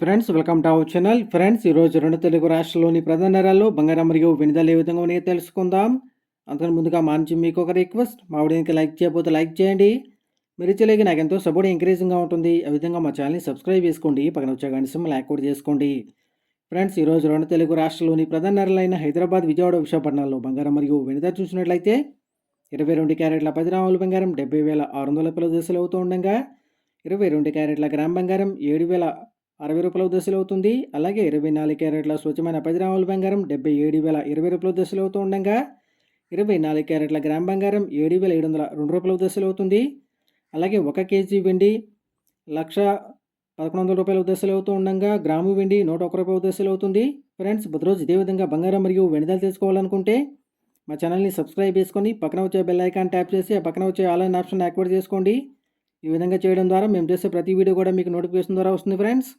Friends welcome to our channel friends ఈరోజు రెండు తెలుగు రాష్ట్రాల్లోని ప్రధాన నగరాల్లో బంగారం మరియు వెనుదల ఏ విధంగా ఉన్నాయో తెలుసుకుందాం. అంతకు ముందుగా మాంచి మీకు ఒక రిక్వెస్ట్ మా వీడియోకి లైక్ చేయకపోతే లైక్ చేయండి. మీరు ఇచ్చలేక నాకు ఎంతో సపోర్ట్ ఎంకరేజింగ్గా ఉంటుంది. ఆ విధంగా మా ఛానల్ని సబ్స్క్రైబ్ చేసుకోండి. పక్కన వచ్చే గంట సింహ లైక్ కూడా చేసుకోండి. ఫ్రెండ్స్ ఈరోజు రెండు తెలుగు రాష్ట్రాల్లోని ప్రధాన నగరాలైన హైదరాబాద్ విజయవాడ విశాఖపట్నంలో బంగారం మరియు వినిద చూసినట్లయితే ఇరవై రెండు క్యారెట్ల పది రాముల బంగారం డెబ్బై వేల ఆరు వందల రూపాయల దశలు అవుతూ ఉండగా ఇరవై రెండు క్యారెట్ల గ్రామ్ బంగారం ఏడు వేల అరవై రూపాయల దశలు అవుతుంది. అలాగే ఇరవై నాలుగు క్యారెట్ల స్వచ్ఛమైన పది గ్రాముల బంగారం డెబ్బై ఏడు వేల ఇరవై రూపాయల దశలు అవుతూ ఉండగా ఇరవై నాలుగు క్యారెట్ల గ్రామ్ బంగారం ఏడు వేల ఏడు వందల రెండు రూపాయల దశలు అవుతుంది. అలాగే ఒక కేజీ వెండి లక్ష పదకొండు వందల రూపాయల దశలు అవుతూ ఉండగా గ్రాము వెండి నూట ఒక రూపాయల దశలు అవుతుంది. ఫ్రెండ్స్ ప్రతిరోజు ఇదే విధంగా బంగారం మరియు వెనుదలు తెలుసుకోవాలనుకుంటే మా ఛానల్ని సబ్స్క్రైబ్ చేసుకొని పక్కన వచ్చే బెల్ ఐకాన్ ట్యాప్ చేసి ఆ పక్కన వచ్చే ఆన్లైన్ ఆప్షన్ యాక్టివేట్ చేసుకోండి. ఈ విధంగా చేయడం ద్వారా మేము చేసే ప్రతి వీడియో కూడా మీకు నోటిఫికేషన్ ద్వారా వస్తుంది ఫ్రెండ్స్.